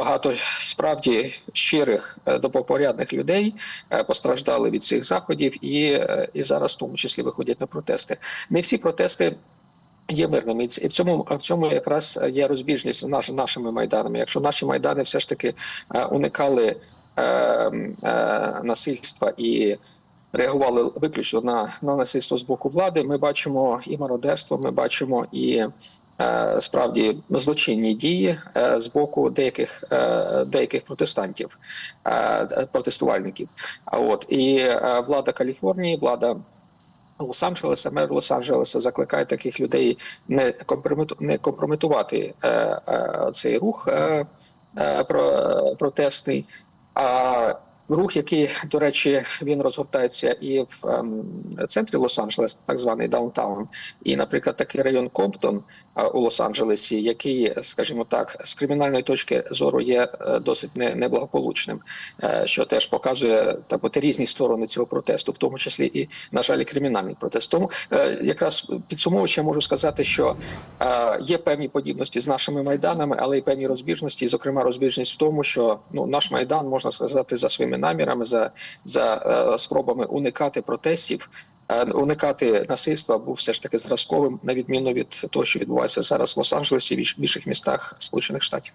багато справді щирих е, добропорядних людей е, постраждали від цих заходів, і, е, і зараз в тому числі виходять на протести. Не всі протести. Є мирними, і в цьому в цьому якраз є розбіжність наш, нашими майданами. Якщо наші майдани все ж таки уникали е, е, насильства і реагували виключно на, на насильство з боку влади, ми бачимо і мародерство, ми бачимо і справді злочинні дії е, з боку деяких е, деяких протестантів, е, протестувальників. От і е, влада Каліфорнії, влада. Лос-Анджелеса, мер Лос-Анджелеса закликає таких людей не не компрометувати е, е, цей рух е, е, про, протестний. А рух, який, до речі, він розгортається і в ем, центрі Лос-Анджелеса, так званий даунтаун, і, наприклад, такий район Комптон е, у Лос-Анджелесі, який, скажімо так, з кримінальної точки зору є е, досить не, неблагополучним, е, що теж показує так, от, різні сторони цього протесту, в тому числі і, на жаль, і кримінальний протест. Тому е, якраз підсумовуючи, я можу сказати, що е, є певні подібності з нашими майданами, але й певні розбіжності, зокрема, розбіжність в тому, що ну наш майдан можна сказати за своїми намірами, за, за е, спробами уникати протестів. е, Уникати насильства був все ж таки зразковим, на відміну від того, що відбувається зараз в Лос-Анджелесі і в інших містах Сполучених Штатів.